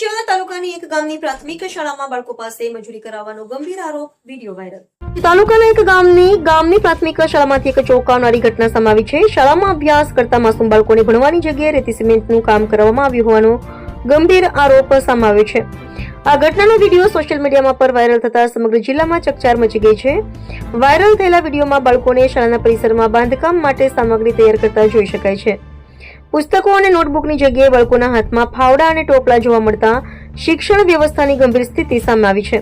ચિયોના તાલુકાની એક ગામની પ્રાથમિક શાળામાં બાળકો પાસે મજૂરી કરાવવાનો ગંભીર આરોપ વીડિયો વાયરલ. તાલુકાના એક ગામની ગામની પ્રાથમિક શાળામાંથી એક ચોંકાવનારી ઘટના સમાવી છે. શાળામાં અભ્યાસ કરતા માસૂમ બાળકોને ભણવાની જગ્યાએ રેતી સિમેન્ટનું કામ કરવામાં આવ્યું હોવાનો ગંભીર આરોપ સામે છે. આ ઘટનાનો વીડિયો સોશિયલ મીડિયામાં પર વાયરલ થતા સમગ્ર જિલ્લામાં ચકચાર મચી ગઈ છે. વાયરલ થયેલા વિડીયોમાં બાળકોને શાળાના પરિસરમાં બાંધકામ માટે સામગ્રી તૈયાર કરતા જોઈ શકાય છે. પુસ્તકો અને નોટબુકની જગ્યાએ બાળકોના હાથમાં ફાવડા અને ટોપલા જોવા મળતા શિક્ષણ વ્યવસ્થાની ગંભીર સ્થિતિ સામે આવી છે.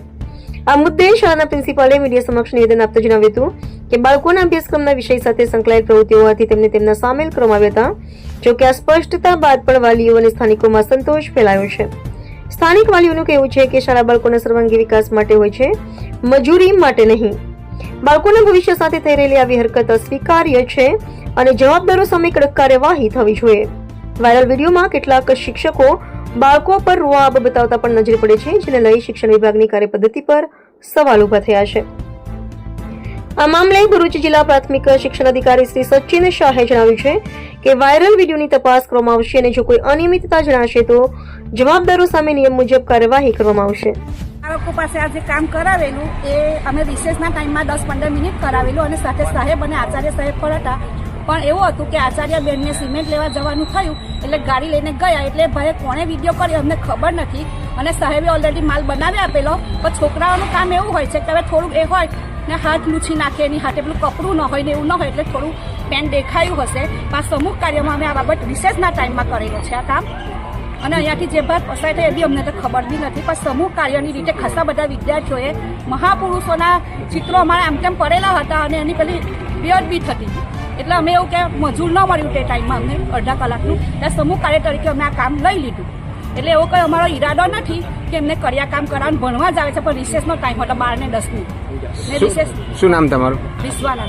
આ મુદ્દે શાળાના પ્રિન્સિપાલે મીડિયા સમક્ષ નિવેદન આપતા જણાવ્યું હતું કે બાળકોના અભ્યાસક્રમના વિષય સાથે સંકળાયેલ પ્રવૃત્તિઓ હોવાથી તેમને તેમના સામેલ કરવામાં આવ્યા હતા જોકે આ સ્પષ્ટતા બાદ પણ વાલીઓ અને સ્થાનિકોમાં સંતોષ ફેલાયો છે. સ્થાનિક વાલીઓનું કહેવું છે કે શાળા બાળકોના સર્વાંગી વિકાસ માટે હોય છે, મજૂરી માટે નહીં. બાળકોના ભવિષ્ય સાથે થઈ રહેલી આવી હરકત અસ્વીકાર્ય છે અને જવાબદારો સામે કડક કાર્યવાહી થવી જોઈએ. વાયરલ વિડીયોમાં કેટલાક શિક્ષકો બાળકો પર રૂઆબ બતાવતા પણ નજરે પડે છે, જેને લઈ શિક્ષણ વિભાગની કાર્યપદ્ધતિ પર સવાલ ઊભા થયા છે. આ મામલે ભરૂચ જિલ્લા પ્રાથમિક શિક્ષણ અધિકારી શ્રી સચિન શાહે જણાવ્યું છે કે વાયરલ વિડીયોની તપાસ કરવામાં આવશે અને જો કોઈ અનિયમિતતા જણાશે તો જવાબદારો સામે નિયમ મુજબ કાર્યવાહી કરવામાં આવશે. બાળકો પાસે આ કામ કરાવેલું એ અમે રિસેસના ટાઈમમાં દસ પંદર મિનિટ કરાવેલું અને સાથે સાહેબ અને આચાર્ય સાહેબ પણ હતા. પણ એવું હતું કે આચાર્ય બેનને સિમેન્ટ લેવા જવાનું થયું એટલે ગાડી લઈને ગયા એટલે ભાઈ કોણે વીડિયો કર્યો અમને ખબર નથી. અને સાહેબે ઓલરેડી માલ બનાવી આપેલો. પણ છોકરાઓનું કામ એવું હોય છે કે હવે થોડુંક એ હોય ને હાથ લૂછી નાખે, એની હાથે પેલું કપડું ન હોય ને એવું ન હોય એટલે થોડું પેન દેખાયું હશે. પણ સમૂહ કાર્યમાં અમે આ બાબત વિશેષના ટાઈમમાં કરેલો છે આ કામ. અને અહીંયાથી જે ભાગ પસાર થાય એ બી અમને તો ખબર બી નથી. પણ સમૂહ કાર્યની રીતે ખાસા બધા વિદ્યાર્થીઓએ મહાપુરુષોના ચિત્રો અમારા આમ તેમ પડેલા હતા અને એની પેલી બિયડ બી થતી. હતી એટલે અમે એવું કે મજૂર ન મળ્યું તે ટાઈમમાં અમને અડધા કલાકનું. ત્યાં સમૂહ કાર્ય તરીકે અમે આ કામ લઈ લીધું. એટલે એવો કોઈ અમારો ઈરાદો નથી કે એમને કર્યા કામ કરવાનું ભણવા જ આવે છે પણ રિસેસનો ટાઈમ હતો બાર ને દસની. શું નામ તમારું? વિશ્વાના